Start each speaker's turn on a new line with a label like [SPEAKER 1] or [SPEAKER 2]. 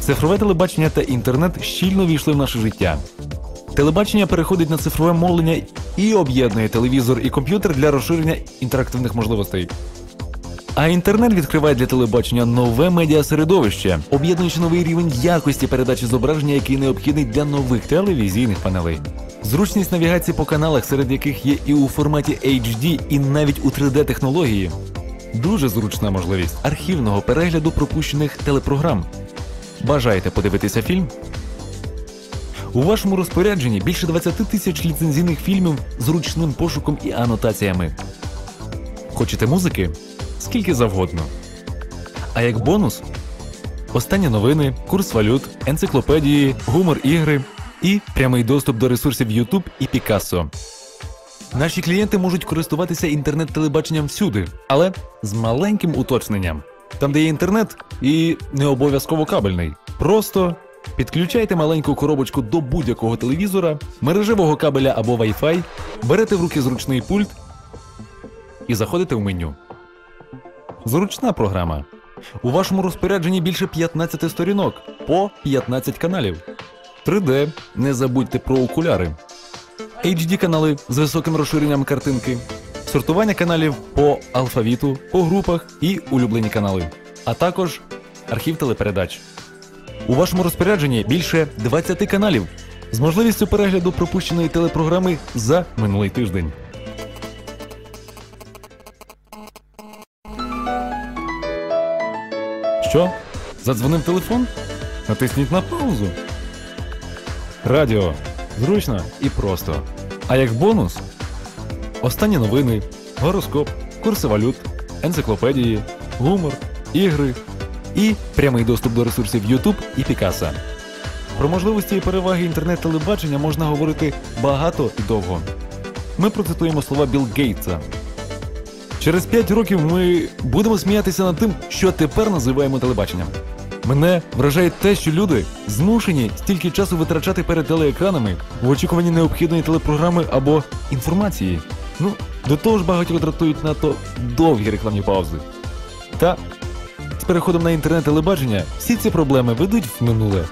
[SPEAKER 1] Цифрове телебачення та інтернет щільно війшли в наше життя. Телебачення переходить на цифрове мовлення і об'єднує телевізор і комп'ютер для розширення інтерактивних можливостей. А інтернет відкриває для телебачення нове медіасередовище, об'єднуючи новий рівень якості передачі зображення, який необхідний для нових телевізійних панелей. Зручність навігації по каналах, серед яких є і у форматі HD, і навіть у 3D-технології. Дуже зручна можливість архівного перегляду пропущених телепрограм. Бажаєте подивитися фільм? У вашому розпорядженні більше 20 тисяч ліцензійних фільмів з ручним пошуком і анотаціями. Хочете музики? Скільки завгодно. А як бонус останні новини, курс валют, енциклопедії, гумор ігри і прямий доступ до ресурсів YouTube і Picasso. Наші клієнти можуть користуватися інтернет-телебаченням всюди, але з маленьким уточненням. Там, де є інтернет, і не обов'язково кабельний. Просто підключайте маленьку коробочку до будь-якого телевізора, мережевого кабеля або Wi-Fi, берете в руки зручний пульт і заходите в меню. Зручна програма. У вашому розпорядженні більше 15 сторінок по 15 каналів. 3D, не забудьте про окуляри. HD канали з високим розширенням картинки, сортування каналів по алфавіту, по групах і улюблені канали, а також архів телепередач. У вашому розпорядженні більше 20 каналів з можливістю перегляду пропущеної телепрограми за минулий тиждень. Що? Задзвонив телефон? Натисніть на паузу. Радіо. Зручно і просто. А як бонус? Останні новини, гороскоп, курси валют, енциклопедії, гумор, ігри і прямий доступ до ресурсів YouTube і Picasso. Про можливості і переваги інтернет-телебачення можна говорити багато і довго. Ми процитуємо слова Білл Гейтса. Через 5 років ми будемо сміятися над тим, що тепер називаємо телебаченням. Мене вражає те, що люди змушені стільки часу витрачати перед телеекранами в очікуванні необхідної телепрограми або інформації. Ну, до того ж багатьох дратують надто довгі рекламні паузи. Та з переходом на інтернет-телебачення всі ці проблеми ведуть в минуле.